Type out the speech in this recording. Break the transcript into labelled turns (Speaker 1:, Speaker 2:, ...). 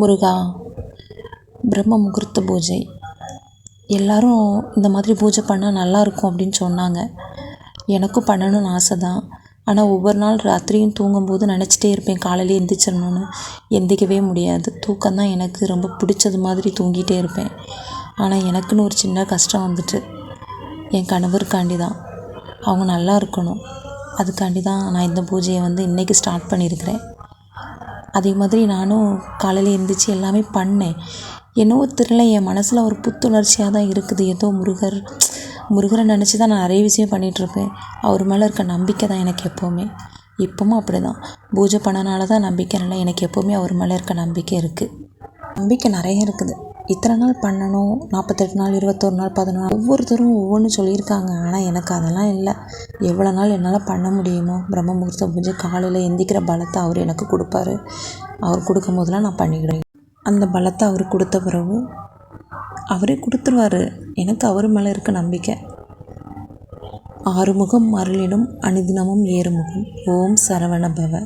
Speaker 1: முருகா பிரம்ம முகூர்த்த பூஜை. எல்லாரும் இந்த மாதிரி பூஜை பண்ணால் நல்லாயிருக்கும் அப்படின்னு சொன்னாங்க. எனக்கும் பண்ணணும்னு ஆசை தான். ஆனால் ஒவ்வொரு நாள் ராத்திரியும் தூங்கும்போது நினச்சிட்டே இருப்பேன் காலையில் எந்திரிச்சிடணும்னு. எந்திரிக்கவே முடியாது. தூக்கம் தான் எனக்கு ரொம்ப பிடிச்சது மாதிரி தூங்கிட்டே இருப்பேன். ஆனால் எனக்குன்னு ஒரு சின்ன கஷ்டம் வந்துட்டு என் கணவருக்காண்டி தான். அவங்க நல்லா இருக்கணும். அதுக்காண்டி தான் நான் இந்த பூஜையை வந்து இன்றைக்கி ஸ்டார்ட் பண்ணியிருக்கிறேன். அதே மாதிரி நானும் காலையில் எழுந்திரிச்சி எல்லாமே பண்ணேன். என்னவோ தெரியல என் மனசில் ஒரு புத்துணர்ச்சியாக தான் இருக்குது. ஏதோ முருகர் முருகரை நினச்சி தான் நான் நிறைய விஷயம் பண்ணிகிட்ருப்பேன் அவர் மேலே இருக்க நம்பிக்கை தான் எனக்கு எப்போவுமே. இப்போவும் அப்படி தான் பூஜை பண்ணனால தான் நம்பிக்கை இல்லை எனக்கு எப்போவுமே அவர் மேலே இருக்க நம்பிக்கை இருக்குது நம்பிக்கை நிறைய இருக்குது. இத்தனை நாள் பண்ணணும் நாற்பத்தெட்டு நாள் இருபத்தொரு நாள் பதினொரு ஒவ்வொருத்தரும் ஒவ்வொன்று சொல்லியிருக்காங்க. ஆனால் எனக்கு அதெல்லாம் இல்லை. எவ்வளோ நாள் என்னால் பண்ண முடியுமோ பிரம்ம முகூர்த்தம் பூஜை காலையில் எந்திக்கிற பலத்தை அவர் எனக்கு கொடுப்பாரு. அவர் கொடுக்கும் போதெல்லாம் நான் பண்ணிக்கிறேன். அந்த பலத்தை அவர் கொடுத்த பிறகு அவரே கொடுத்துருவாரு. எனக்கு அவர் மேலே இருக்க நம்பிக்கை. ஆறுமுகம் அருளிடும் அனுதினமும் ஏறுமுகம். ஓம் சரவண பவ.